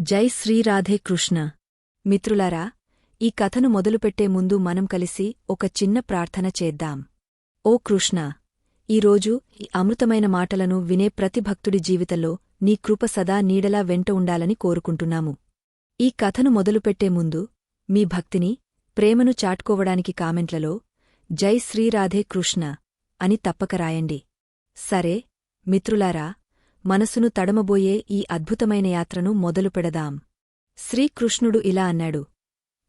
జై శ్రీరాధే కృష్ణ. మిత్రులారా ఈ కథను మొదలుపెట్టే ముందు మనం కలిసి ఒక చిన్న ప్రార్థన చేద్దాం. ఓ కృష్ణ ఈరోజు ఈ అమృతమైన మాటలను వినే ప్రతి భక్తుడి జీవితంలో నీ కృప సదా నీడలా వెంట ఉండాలని కోరుకుంటున్నాము. ఈ కథను మొదలుపెట్టే ముందు మీ భక్తిని ప్రేమను చాటుకోవడానికి కామెంట్లలో జై శ్రీరాధే కృష్ణ అని తప్పక రాయండి. సరే మిత్రులారా మనసును తడమబోయే ఈ అద్భుతమైన యాత్రను మొదలు పెడదాం. శ్రీకృష్ణుడు ఇలా అన్నాడు.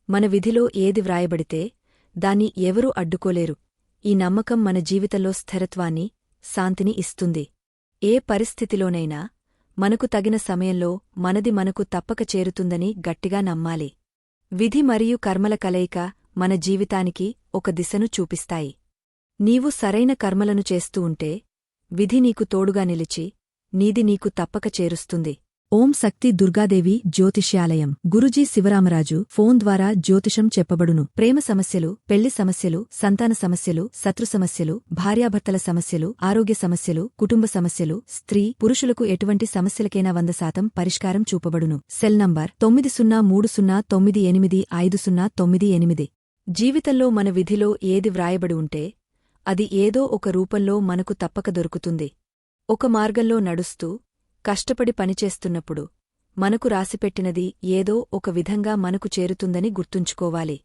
మన విధిలో ఏది వ్రాయబడితే దాన్ని ఎవరూ అడ్డుకోలేరు. ఈ నమ్మకం మన జీవితంలో స్థిరత్వాన్ని శాంతిని ఇస్తుంది. ఏ పరిస్థితిలోనైనా మనకు తగిన సమయంలో మనది మనకు తప్పక చేరుతుందని గట్టిగా నమ్మాలి. విధి మరియు కర్మల కలయిక మన జీవితానికి ఒక దిశను చూపిస్తాయి. నీవు సరైన కర్మలను చేస్తూ ఉంటే విధి నీకు తోడుగా నిలిచి నీది నీకు తప్పక చేరుస్తుంది. ఓం శక్తి దుర్గాదేవి జ్యోతిష్యాలయం. గురుజీ శివరామరాజు ఫోన్ ద్వారా జ్యోతిషం చెప్పబడును. ప్రేమ సమస్యలు పెళ్ళి సమస్యలు సంతాన సమస్యలు శత్రు సమస్యలు భార్యాభర్తల సమస్యలు ఆరోగ్య సమస్యలు కుటుంబ సమస్యలు స్త్రీ పురుషులకు ఎటువంటి సమస్యలకైనా వంద శాతం పరిష్కారం చూపబడును. సెల్ నంబర్ తొమ్మిది సున్నా మూడు సున్నా తొమ్మిది ఎనిమిది ఐదు సున్నా తొమ్మిది ఎనిమిది. జీవితంలో మన విధిలో ఏది వ్రాయబడి ఉంటే అది ఏదో ఒక రూపంలో మనకు తప్పక దొరుకుతుంది. ఒక మార్గంలో నడుస్తూ కష్టపడి పనిచేస్తున్నప్పుడు మనకు రాసిపెట్టినది ఏదో ఒక విధంగా మనకు చేరుతుందని గుర్తుంచుకోవాలి.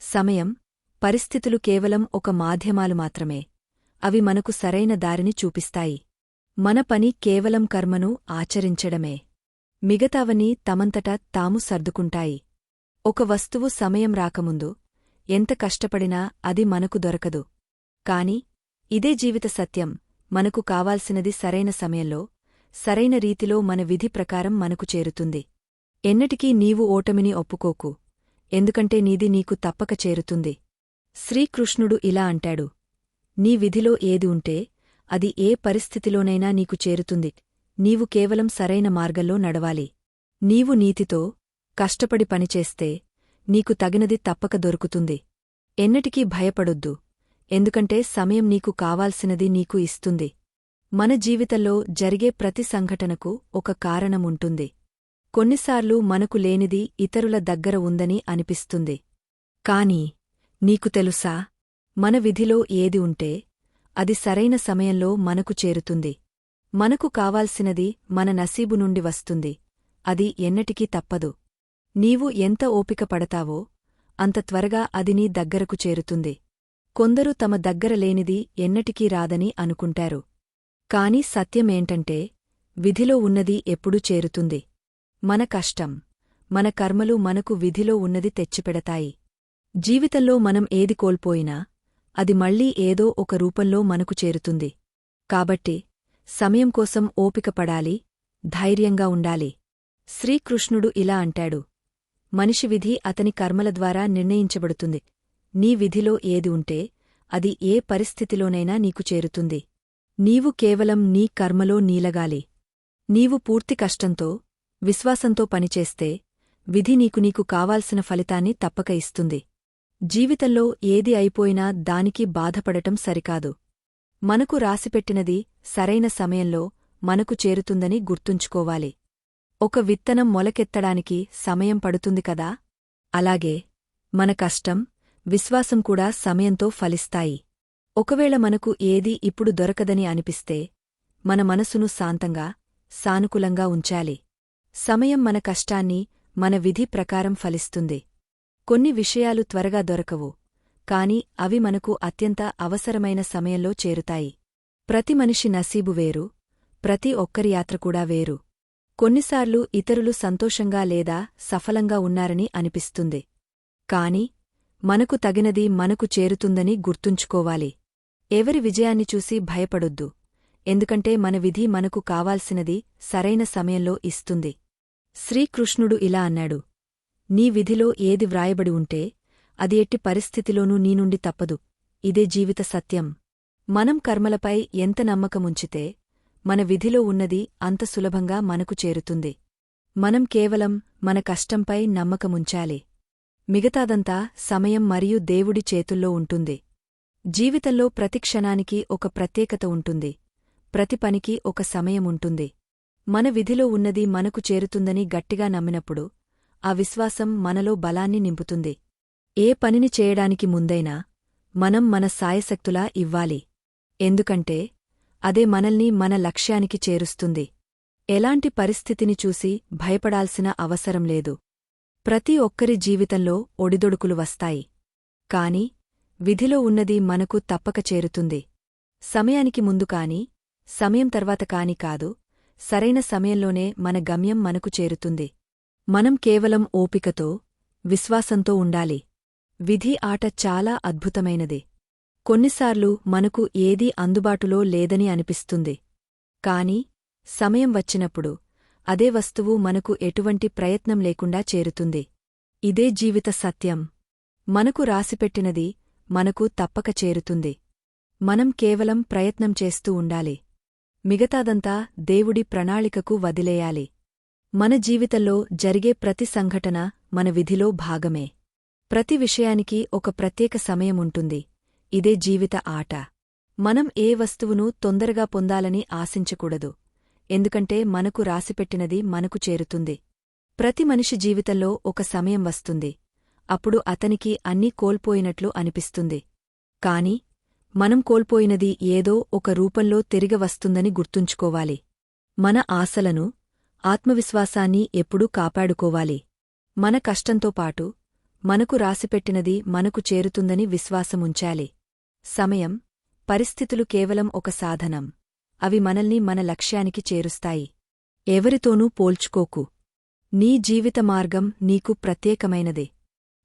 సమయం పరిస్థితులు కేవలం ఒక మాధ్యమాలు మాత్రమే. అవి మనకు సరైన దారిని చూపిస్తాయి. మన పని కేవలం కర్మను ఆచరించడమే. మిగతావన్నీ తమంతట తాము సర్దుకుంటాయి. ఒక వస్తువు సమయం రాకముందు ఎంత కష్టపడినా అది మనకు దొరకదు. కాని ఇదే జీవిత సత్యం. మనకు కావాల్సినది సరైన సమయంలో సరైన రీతిలో మన విధి ప్రకారం మనకు చేరుతుంది. ఎన్నటికీ నీవు ఓటమిని ఒప్పుకోకు ఎందుకంటే నీది నీకు తప్పక చేరుతుంది. శ్రీకృష్ణుడు ఇలా అంటాడు నీ విధిలో ఏది ఉంటే అది ఏ పరిస్థితిలోనైనా నీకు చేరుతుంది. నీవు కేవలం సరైన మార్గంలో నడవాలి. నీవు నీతితో కష్టపడి పనిచేస్తే నీకు తగినది తప్పక దొరుకుతుంది. ఎన్నటికీ భయపడొద్దు. ఎందుకంటే సమయం నీకు కావాల్సినది నీకు ఇస్తుంది. మన జీవితంలో జరిగే ప్రతి సంఘటనకు ఒక కారణముంటుంది. కొన్నిసార్లు మనకు లేనిది ఇతరుల దగ్గర ఉందని అనిపిస్తుంది. కాని నీకు తెలుసా? మన విధిలో ఏది ఉంటే అది సరైన సమయంలో మనకు చేరుతుంది. మనకు కావాల్సినది మన నసీబు నుండి వస్తుంది. అది ఎన్నటికీ తప్పదు. నీవు ఎంత ఓపిక పడతావో అంత త్వరగా అది నీ దగ్గరకు చేరుతుంది. కొందరు తమ దగ్గర లేనిది ఎన్నటికీ రాదని అనుకుంటారు. కాని సత్యమేంటంటే విధిలో ఉన్నది ఎప్పుడూ చేరుతుంది. మన కష్టం మన కర్మలు మనకు విధిలో ఉన్నది తెచ్చిపెడతాయి. జీవితంలో మనం ఏది కోల్పోయినా అది మళ్ళీ ఏదో ఒక రూపంలో మనకు చేరుతుంది. కాబట్టి సమయం కోసం ఓపిక పడాలి ధైర్యంగా ఉండాలి. శ్రీకృష్ణుడు ఇలా అంటాడు. మనిషి విధి అతని కర్మల ద్వారా నిర్ణయించబడుతుంది. నీ విధిలో ఏది ఉంటే అది ఏ పరిస్థితిలోనైనా నీకు చేరుతుంది. నీవు కేవలం నీ కర్మలో నీలగాలి. నీవు పూర్తి కష్టంతో విశ్వాసంతో పనిచేస్తే విధి నీకు నీకు కావాల్సిన ఫలితాన్ని తప్పక ఇస్తుంది. జీవితంలో ఏది అయిపోయినా దానికి బాధపడటం సరికాదు. మనకు రాసిపెట్టినది సరైన సమయంలో మనకు చేరుతుందని గుర్తుంచుకోవాలి. ఒక విత్తనం మొలకెత్తడానికి సమయం పడుతుంది కదా? అలాగే మన కష్టం విశ్వాసం కూడా సమయంతో ఫలిస్తాయి. ఒకవేళ మనకు ఏదీ ఇప్పుడు దొరకదని అనిపిస్తే మన మనసును శాంతంగా సానుకూలంగా ఉంచాలి. సమయం మన కష్టాన్ని మన విధి ప్రకారం ఫలిస్తుంది. కొన్ని విషయాలు త్వరగా దొరకవు కాని అవి మనకు అత్యంత అవసరమైన సమయంలో చేరుతాయి. ప్రతి మనిషి నసీబు వేరు ప్రతి ఒక్కరి యాత్ర కూడా వేరు. కొన్నిసార్లు ఇతరులు సంతోషంగా లేదా సఫలంగా ఉన్నారని అనిపిస్తుంది. కాని మనకు తగినది మనకు చేరుతుందని గుర్తుంచుకోవాలి. ఎవరి విజయాన్ని చూసి భయపడొద్దు. ఎందుకంటే మన విధి మనకు కావాల్సినది సరైన సమయంలో ఇస్తుంది. శ్రీకృష్ణుడు ఇలా అన్నాడు. నీ విధిలో ఏది వ్రాయబడి ఉంటే అది ఎట్టి పరిస్థితిలోనూ నీ నుండి తప్పదు. ఇదే జీవిత సత్యం. మనం కర్మలపై ఎంత నమ్మకముంచితే మన విధిలో ఉన్నది అంత సులభంగా మనకు చేరుతుంది. మనం కేవలం మన కష్టంపై నమ్మకముంచాలి. మిగతాదంతా సమయం మరియు దేవుడి చేతుల్లో ఉంటుంది. జీవితంలో ప్రతి క్షణానికి ఒక ప్రత్యేకత ఉంటుంది. ప్రతి పనికి ఒక సమయముంటుంది మన విధిలో ఉన్నది మనకు చేరుతుందని గట్టిగా నమ్మినప్పుడు ఆ విశ్వాసం మనలో బలాన్ని నింపుతుంది. ఏ పనిని చేయడానికి ముందైనా మనం మన సాయశక్తులా ఇవ్వాలి. ఎందుకంటే అదే మనల్ని మన లక్ష్యానికి చేరుస్తుంది. ఎలాంటి పరిస్థితిని చూసి భయపడాల్సిన అవసరం లేదు. ప్రతి ఒక్కరి జీవితంలో ఒడిదొడుకులు వస్తాయి. కాని విధిలో ఉన్నది మనకు తప్పక చేరుతుంది. సమయానికి ముందు కాని సమయం తర్వాత కాని కాదు సరైన సమయంలోనే మన గమ్యం మనకు చేరుతుంది. మనం కేవలం ఓపికతో విశ్వాసంతో ఉండాలి. విధి ఆట చాలా అద్భుతమైనది. కొన్నిసార్లు మనకు ఏదీ అందుబాటులో లేదని అనిపిస్తుంది. కాని సమయం వచ్చినప్పుడు అదే వస్తువు మనకు ఎటువంటి ప్రయత్నం లేకుండా చేరుతుంది. ఇదే జీవిత సత్యం. మనకు రాసిపెట్టినది మనకు తప్పక చేరుతుంది. మనం కేవలం ప్రయత్నం చేస్తూ ఉండాలి. మిగతాదంతా దేవుడి ప్రణాళికకు వదిలేయాలి. మన జీవితంలో జరిగే ప్రతి సంఘటన మన విధిలో భాగమే. ప్రతి విషయానికి ఒక ప్రత్యేక సమయముంటుంది ఇదే జీవిత ఆట. మనం ఏ వస్తువును తొందరగా పొందాలని ఆశించకూడదు. ఎందుకంటే మనకు రాసిపెట్టినది మనకు చేరుతుంది. ప్రతి మనిషి జీవితంలో ఒక సమయం వస్తుంది. అప్పుడు అతనికి అన్నీ కోల్పోయినట్లు అనిపిస్తుంది. కాని మనం కోల్పోయినది ఏదో ఒక రూపంలో తిరిగి వస్తుందని గుర్తుంచుకోవాలి. మన ఆశలను ఆత్మవిశ్వాసాన్ని ఎప్పుడూ కాపాడుకోవాలి. మన కష్టంతో పాటు మనకు రాసిపెట్టినది మనకు చేరుతుందని విశ్వాసముంచాలి. సమయం పరిస్థితులు కేవలం ఒక సాధనం. అవి మనల్ని మన లక్ష్యానికి చేరుస్తాయి. ఎవరితోనూ పోల్చుకోకు. నీ జీవిత మార్గం నీకు ప్రత్యేకమైనదే.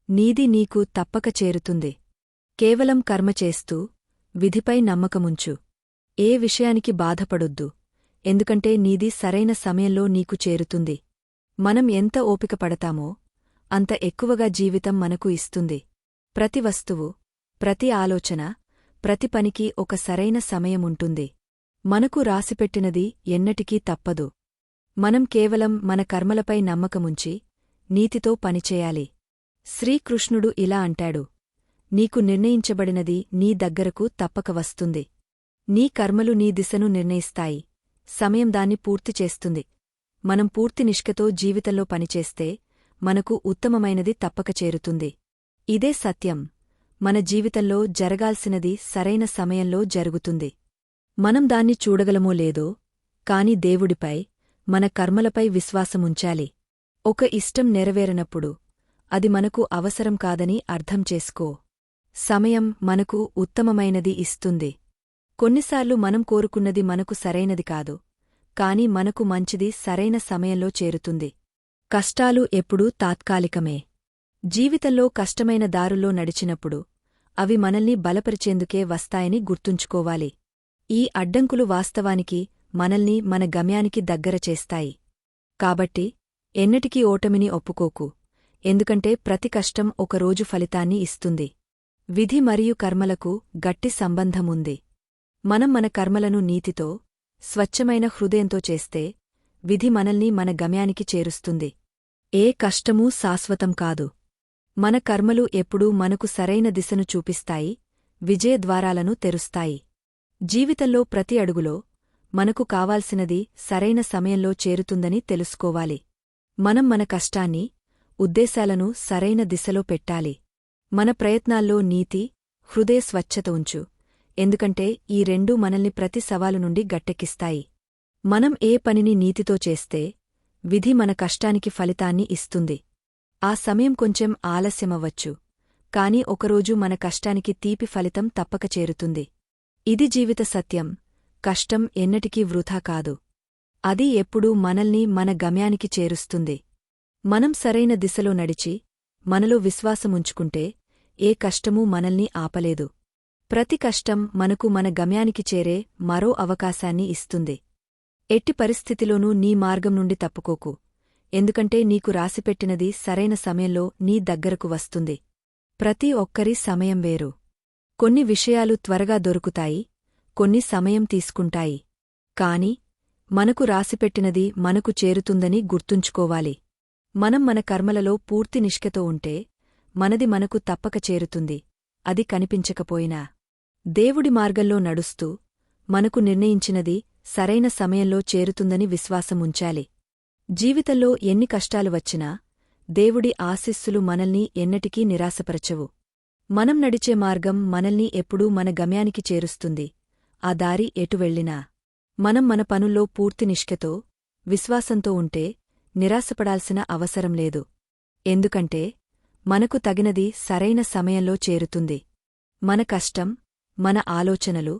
నీది నీకు తప్పక చేరుతుంది. కేవలం కర్మ చేస్తూ విధిపై నమ్మకముంచు. ఏ విషయానికి బాధపడొద్దు. ఎందుకంటే నీది సరైన సమయంలో నీకు చేరుతుంది. మనం ఎంత ఓపిక పడతామో అంత ఎక్కువగా జీవితం మనకు ఇస్తుంది. ప్రతి వస్తువు ప్రతి ఆలోచన ప్రతి పనికి ఒక సరైన సమయముంటుంది. మనకు రాసిపెట్టినది ఎన్నటికీ తప్పదు. మనం కేవలం మన కర్మలపై నమ్మకముంచి నీతితో పనిచేయాలి. శ్రీకృష్ణుడు ఇలా అంటాడు. నీకు నిర్ణయించబడినది నీ దగ్గరకు తప్పక వస్తుంది. నీ కర్మలు నీ దిశను నిర్ణయిస్తాయి. సమయం దాన్ని పూర్తి చేస్తుంది. మనం పూర్తి నిష్కతో జీవితంలో పనిచేస్తే మనకు ఉత్తమమైనది తప్పక చేరుతుంది. ఇదే సత్యం. మన జీవితంలో జరగాల్సినది సరైన సమయంలో జరుగుతుంది. మనం దాన్ని చూడగలమో లేదో కాని దేవుడిపై మన కర్మలపై విశ్వాసముంచాలి. ఒక ఇష్టం నెరవేరనప్పుడు అది మనకు అవసరం కాదని అర్థం చేసుకో. సమయం మనకు ఉత్తమమైనది ఇస్తుంది. కొన్నిసార్లు మనం కోరుకున్నది మనకు సరైనది కాదు కాని మనకు మంచిది సరైన సమయంలో చేరుతుంది. కష్టాలు ఎప్పుడూ తాత్కాలికమే. జీవితంలో కష్టమైన దారుల్లో నడిచినప్పుడు అవి మనల్ని బలపరిచేందుకే వస్తాయని గుర్తుంచుకోవాలి. ఈ అడ్డంకులు వాస్తవానికి మనల్ని మన గమ్యానికి దగ్గర చేస్తాయి. కాబట్టి ఎన్నటికీ ఓటమిని ఒప్పుకోకు. ఎందుకంటే ప్రతి కష్టం ఒకరోజు ఫలితాన్ని ఇస్తుంది. విధి మరియు కర్మలకు గట్టి సంబంధముంది. మనం మన కర్మలను నీతితో స్వచ్ఛమైన హృదయంతో చేస్తే విధి మనల్ని మన గమ్యానికి చేరుస్తుంది. ఏ కష్టమూ శాశ్వతం కాదు. మన కర్మలు ఎప్పుడూ మనకు సరైన దిశను చూపిస్తాయి విజయద్వారాలను తెరుస్తాయి. జీవితంలో ప్రతి అడుగులో మనకు కావాల్సినది సరైన సమయంలో చేరుతుందని తెలుసుకోవాలి. మనం మన కష్టాన్ని ఉద్దేశాలను సరైన దిశలో పెట్టాలి. మన ప్రయత్నాల్లో నీతి హృదయ స్వచ్ఛత ఉంచు. ఎందుకంటే ఈ రెండూ మనల్ని ప్రతి సవాలు నుండి గట్టెక్కిస్తాయి. మనం ఏ పనిని నీతితో చేస్తే విధి మన కష్టానికి ఫలితాన్ని ఇస్తుంది. ఆ సమయం కొంచెం ఆలస్యమవ్వచ్చు. కాని ఒకరోజు మన కష్టానికి తీపి ఫలితం తప్పక చేరుతుంది. ఇది జీవిత సత్యం. కష్టం ఎన్నటికీ వృథా కాదు. అది ఎప్పుడూ మనల్ని మన గమ్యానికి చేరుస్తుంది. మనం సరైన దిశలో నడిచి మనలో విశ్వాసముంచుకుంటే ఏ కష్టమూ మనల్ని ఆపలేదు. ప్రతి కష్టం మనకు మన గమ్యానికి చేరే మరో అవకాశాన్ని ఇస్తుంది. ఎట్టి పరిస్థితిలోనూ నీ మార్గం నుండి తప్పుకోకు. ఎందుకంటే నీకు రాసిపెట్టినది సరైన సమయంలో నీ దగ్గరకు వస్తుంది. ప్రతి ఒక్కరి సమయం వేరు. కొన్ని విషయాలు త్వరగా దొరుకుతాయి కొన్ని సమయం తీసుకుంటాయి. కాని మనకు రాసిపెట్టినది మనకు చేరుతుందని గుర్తుంచుకోవాలి. మనం మన కర్మలలో పూర్తి నిష్కతో ఉంటే మనది మనకు తప్పక చేరుతుంది. అది కనిపించకపోయినా. దేవుడి మార్గంలో నడుస్తూ మనకు నిర్ణయించినది సరైన సమయంలో చేరుతుందని విశ్వాసముంచాలి. జీవితంలో ఎన్ని కష్టాలు వచ్చినా దేవుడి ఆశిస్సులు మనల్ని ఎన్నటికీ నిరాశపరచవు. మనం నడిచే మార్గం మనల్ని ఎప్పుడూ మన గమ్యానికి చేరుస్తుంది. ఆ దారి ఎటు వెళ్ళినా మనం మన పనుల్లో పూర్తి నిష్కతో విశ్వాసంతో ఉంటే నిరాశపడాల్సిన అవసరం లేదు. ఎందుకంటే మనకు తగినది సరైన సమయంలో చేరుతుంది. మన కష్టం మన ఆలోచనలు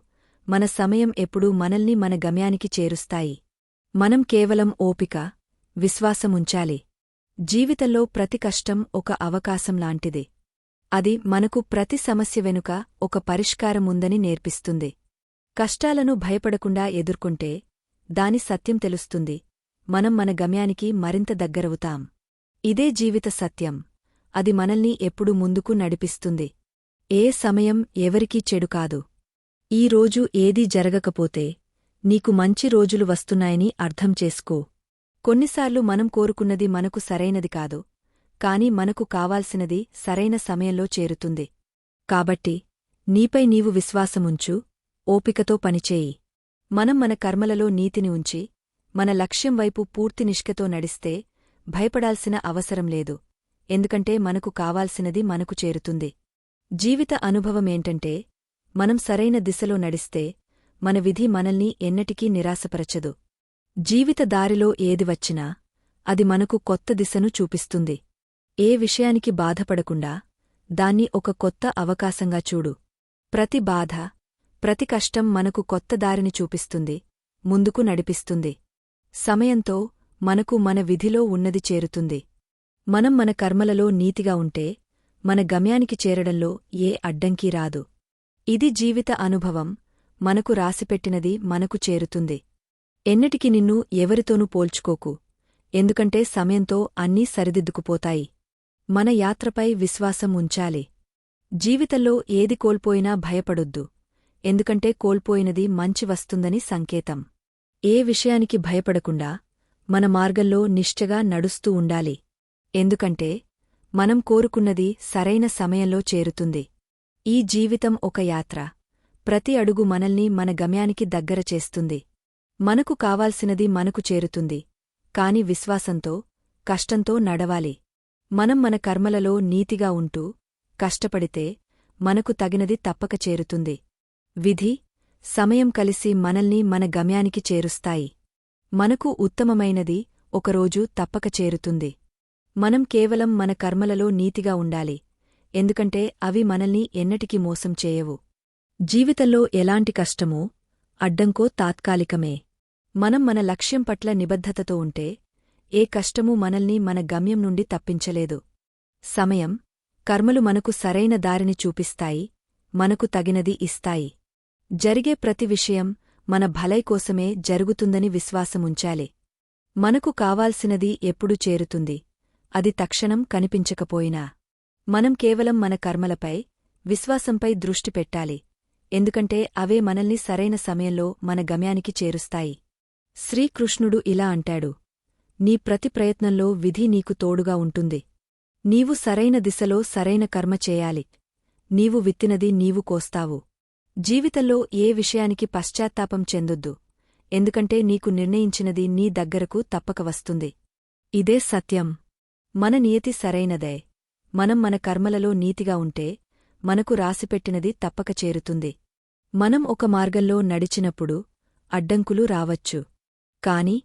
మన సమయం ఎప్పుడూ మనల్ని మన గమ్యానికి చేరుస్తాయి. మనం కేవలం ఓపిక విశ్వాసముంచాలి. జీవితంలో ప్రతి కష్టం ఒక అవకాశం లాంటిది. అది మనకు ప్రతి సమస్య వెనుక ఒక పరిష్కారముందని నేర్పిస్తుంది. కష్టాలను భయపడకుండా ఎదుర్కొంటే దాని సత్యం తెలుస్తుంది. మనం మన గమ్యానికి మరింత దగ్గరవుతాం. ఇదే జీవిత సత్యం. అది మనల్ని ఎప్పుడు ముందుకు నడిపిస్తుంది. ఏ సమయం ఎవరికీ చెడు కాదు. ఈ రోజు ఏదీ జరగకపోతే నీకు మంచి రోజులు వస్తున్నాయని అర్థం చేసుకో. కొన్నిసార్లు మనం కోరుకున్నది మనకు సరైనది కాదు. కాని మనకు కావాల్సినది సరైన సమయంలో చేరుతుంది. కాబట్టి నీపై నీవు విశ్వాసముంచు ఓపికతో పనిచేయి. మనం మన కర్మలలో నీతిని ఉంచి మన లక్ష్యం వైపు పూర్తి నిష్కతో నడిస్తే భయపడాల్సిన అవసరం లేదు. ఎందుకంటే మనకు కావాల్సినది మనకు చేరుతుంది. జీవిత అనుభవమేంటంటే మనం సరైన దిశలో నడిస్తే మన విధి మనల్ని ఎన్నటికీ నిరాశపరచదు. జీవిత దారిలో ఏది వచ్చినా అది మనకు కొత్త దిశను చూపిస్తుంది. ఏ విషయానికి బాధపడకుండా దాన్ని ఒక కొత్త అవకాశంగా చూడు. ప్రతి బాధ ప్రతి కష్టం మనకు కొత్త దారిని చూపిస్తుంది ముందుకు నడిపిస్తుంది. సమయంతో మనకు మన విధిలో ఉన్నది చేరుతుంది. మనం మన కర్మలలో నీతిగా ఉంటే మన గమ్యానికి చేరడంలో ఏ అడ్డంకీ రాదు. ఇది జీవిత అనుభవం మనకు రాసిపెట్టినది మనకు చేరుతుంది. ఎన్నటికి నిన్ను ఎవరితోనూ పోల్చుకోకు ఎందుకంటే సమయంతో అన్నీ సరిదిద్దుకుపోతాయి. మన యాత్రపై విశ్వాసం ఉంచాలి. జీవితంలో ఏది కోల్పోయినా భయపడొద్దు. ఎందుకంటే కోల్పోయినది మంచి వస్తుందని సంకేతం. ఏ విషయానికి భయపడకుండా మన మార్గంలో నిశ్చగా నడుస్తూ ఉండాలి. ఎందుకంటే మనం కోరుకున్నది సరైన సమయంలో చేరుతుంది. ఈ జీవితం ఒక యాత్ర. ప్రతి అడుగు మనల్ని మన గమ్యానికి దగ్గర చేస్తుంది. మనకు కావాల్సినది మనకు చేరుతుంది. కాని విశ్వాసంతో కష్టంతో నడవాలి. మనం మన కర్మలలో నీతిగా ఉంటూ కష్టపడితే మనకు తగినది తప్పక చేరుతుంది. విధి సమయం కలిసి మనల్ని మన గమ్యానికి చేరుస్తాయి. మనకు ఉత్తమమైనది ఒకరోజు తప్పక చేరుతుంది. మనం కేవలం మన కర్మలలో నీతిగా ఉండాలి ఎందుకంటే అవి మనల్ని ఎన్నటికీ మోసం చేయవు. జీవితంలో ఎలాంటి కష్టమో అడ్డంకో తాత్కాలికమే. మనం మన లక్ష్యం పట్ల నిబద్ధతతో ఉంటే ఏ కష్టమూ మనల్ని మన గమ్యం నుండి తప్పించలేదు. సమయం కర్మలు మనకు సరైన దారిని చూపిస్తాయి మనకు తగినది ఇస్తాయి. జరిగే ప్రతి విషయం మన భలై కోసమే జరుగుతుందని విశ్వాసముంచాలి. మనకు కావాల్సినది ఎప్పుడు చేరుతుంది అది తక్షణం కనిపించకపోయినా. మనం కేవలం మన కర్మలపై విశ్వాసంపై దృష్టి పెట్టాలి ఎందుకంటే అవే మనల్ని సరైన సమయంలో మన గమ్యానికి చేరుస్తాయి. శ్రీకృష్ణుడు ఇలా అంటాడు నీ ప్రతి ప్రయత్నంలో విధి నీకు తోడుగా ఉంటుంది. నీవు సరైన దిశలో సరైన కర్మ చేయాలి. నీవు విత్తినది నీవు కోస్తావు. జీవితంలో ఏ విషయానికి పశ్చాత్తాపం చెందొద్దు. ఎందుకంటే నీకు నిర్ణయించినది నీ దగ్గరకు తప్పక వస్తుంది. ఇదే సత్యం. మన నియతి సరైనదే. మనం మన కర్మలలో నీతిగా ఉంటే మనకు రాసిపెట్టినది తప్పక చేరుతుంది. మనం ఒక మార్గంలో నడిచినప్పుడు అడ్డంకులు రావచ్చు. కాని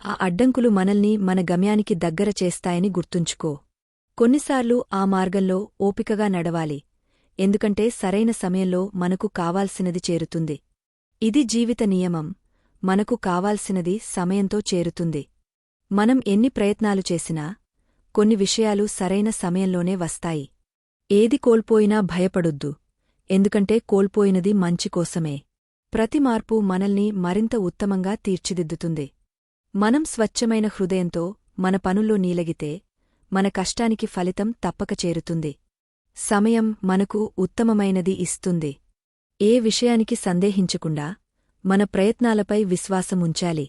ఆ అడ్డంకులు మనల్ని మన గమ్యానికి దగ్గర చేస్తాయని గుర్తుంచుకో. కొన్నిసార్లు ఆ మార్గంలో ఓపికగా నడవాలి. ఎందుకంటే సరైన సమయంలో మనకు కావాల్సినది చేరుతుంది. ఇది జీవిత నియమం. మనకు కావాల్సినది సమయంతో చేరుతుంది. మనం ఎన్ని ప్రయత్నాలు చేసినా కొన్ని విషయాలు సరైన సమయంలోనే వస్తాయి. ఏది కోల్పోయినా భయపడొద్దు. ఎందుకంటే కోల్పోయినది మంచికోసమే ప్రతి మార్పు మనల్ని మరింత ఉత్తమంగా తీర్చిదిద్దుతుంది. మనం స్వచ్ఛమైన హృదయంతో మన పనుల్లో నీలగితే మన కష్టానికి ఫలితం తప్పక చేరుతుంది. సమయం మనకు ఉత్తమమైనది ఇస్తుంది. ఏ విషయానికి సందేహించకుండా మన ప్రయత్నాలపై విశ్వాసముంచాలి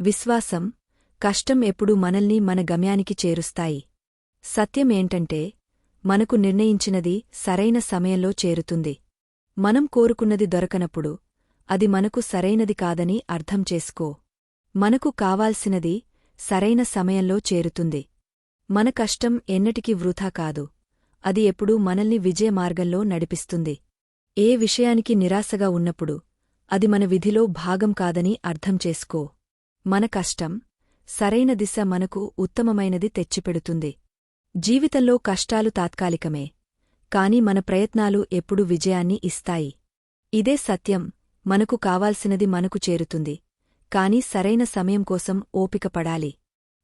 విశ్వాసం కష్టం ఎప్పుడూ మనల్ని మన గమ్యానికి చేరుస్తాయి. సత్యమేంటంటే మనకు నిర్ణయించినది సరైన సమయంలో చేరుతుంది. మనం కోరుకున్నది దొరకనప్పుడు అది మనకు సరైనది కాదని అర్థం చేసుకో. మనకు కావాల్సినది సరైన సమయంలో చేరుతుంది. మన కష్టం ఎన్నటికీ వృథా కాదు. అది ఎప్పుడూ మనల్ని విజయమార్గంలో నడిపిస్తుంది. ఏ విషయానికి నిరాశగా ఉన్నప్పుడు అది మన విధిలో భాగం కాదని అర్థం చేసుకో. మన కష్టం సరైన దిశ మనకు ఉత్తమమైనది తెచ్చిపెడుతుంది. జీవితంలో కష్టాలు తాత్కాలికమే కాని మన ప్రయత్నాలు ఎప్పుడు విజయాన్ని ఇస్తాయి. ఇదే సత్యం మనకు కావాల్సినది మనకు చేరుతుంది. కాని సరైన సమయం కోసం ఓపిక పడాలి.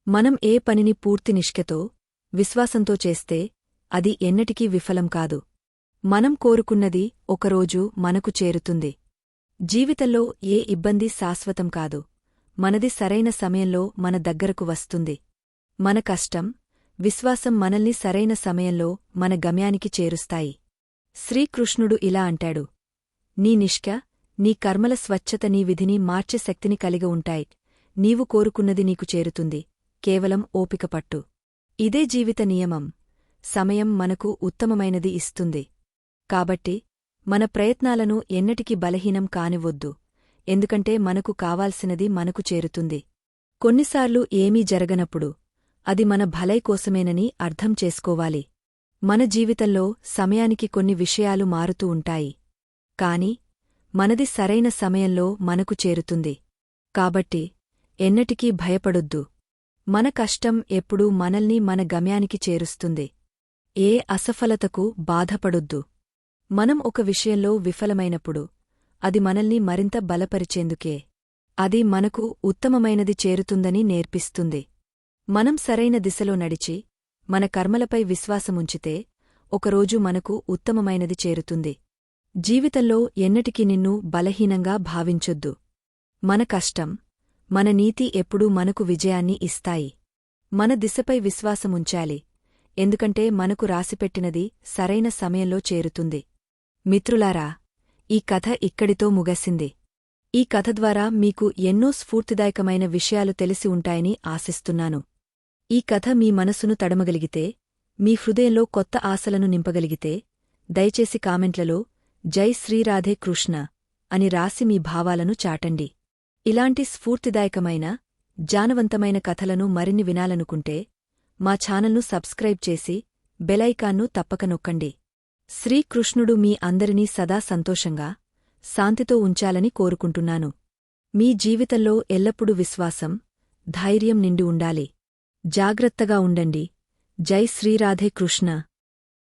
మనం ఏ పనిని పూర్తి నిష్కతో విశ్వాసంతో చేస్తే అది ఎన్నటికీ విఫలం కాదు. మనం కోరుకున్నది ఒకరోజు మనకు చేరుతుంది. జీవితంలో ఏ ఇబ్బంది శాశ్వతం కాదు. మనది సరైన సమయంలో మన దగ్గరకు వస్తుంది. మన కష్టం విశ్వాసం మనల్ని సరైన సమయంలో మన గమ్యానికి చేరుస్తాయి. శ్రీకృష్ణుడు ఇలా అంటాడు. నీ నిష్క నీ కర్మల స్వచ్ఛత నీ విధిని మార్చే శక్తిని కలిగి ఉంటాయి. నీవు కోరుకున్నది నీకు చేరుతుంది. కేవలం ఓపికపట్టు ఇదే జీవిత నియమం. సమయం మనకు ఉత్తమమైనది ఇస్తుంది. కాబట్టి మన ప్రయత్నాలను ఎన్నటికీ బలహీనం కానివొద్దు ఎందుకంటే మనకు కావాల్సినది మనకు చేరుతుంది. కొన్నిసార్లు ఏమీ జరగనప్పుడు అది మన భలై కోసమేనని అర్థం చేసుకోవాలి. మన జీవితంలో సమయానికి కొన్ని విషయాలు మారుతూ ఉంటాయి. కాని మనది సరైన సమయంలో మనకు చేరుతుంది. కాబట్టి ఎన్నటికీ భయపడొద్దు. మన కష్టం ఎప్పుడూ మనల్ని మన గమ్యానికి చేరుస్తుంది. ఏ అసఫలతకు బాధపడొద్దు. మనం ఒక విషయంలో విఫలమైనప్పుడు అది మనల్ని మరింత బలపరిచేందుకే అది మనకు ఉత్తమమైనది చేరుతుందని నేర్పిస్తుంది. మనం సరైన దిశలో నడిచి మన కర్మలపై విశ్వాసముంచితే ఒకరోజు మనకు ఉత్తమమైనది చేరుతుంది. జీవితంలో ఎన్నటికీ నిన్ను బలహీనంగా భావించొద్దు. మన కష్టం మన నీతి ఎప్పుడూ మనకు విజయాన్ని ఇస్తాయి. మన దిశపై విశ్వాసముంచాలి. ఎందుకంటే మనకు రాసిపెట్టినది సరైన సమయంలో చేరుతుంది. మిత్రులారా ఈ కథ ఇక్కడితో ముగసింది. ఈ కథ ద్వారా మీకు ఎన్నో స్ఫూర్తిదాయకమైన విషయాలు తెలిసి ఉంటాయని ఆశిస్తున్నాను. ఈ కథ మీ మనసును తడమగలిగితే మీ హృదయంలో కొత్త ఆశలను నింపగలిగితే దయచేసి కామెంట్లలో జై శ్రీరాధే కృష్ణ అని రాసి మీ భావాలను చాటండి. ఇలాంటి స్ఫూర్తిదాయకమైన జానవంతమైన కథలను మరిన్ని వినాలనుకుంటే మా ఛానల్ను సబ్స్క్రైబ్ చేసి బెలైకాన్ను తప్పక నొక్కండి. శ్రీకృష్ణుడు మీ అందరినీ సదా సంతోషంగా శాంతితో ఉంచాలని కోరుకుంటున్నాను. మీ జీవితంలో ఎల్లప్పుడూ విశ్వాసం ధైర్యం నిండి ఉండాలి. జాగ్రత్తగా ఉండండి. జై శ్రీరాధే కృష్ణ.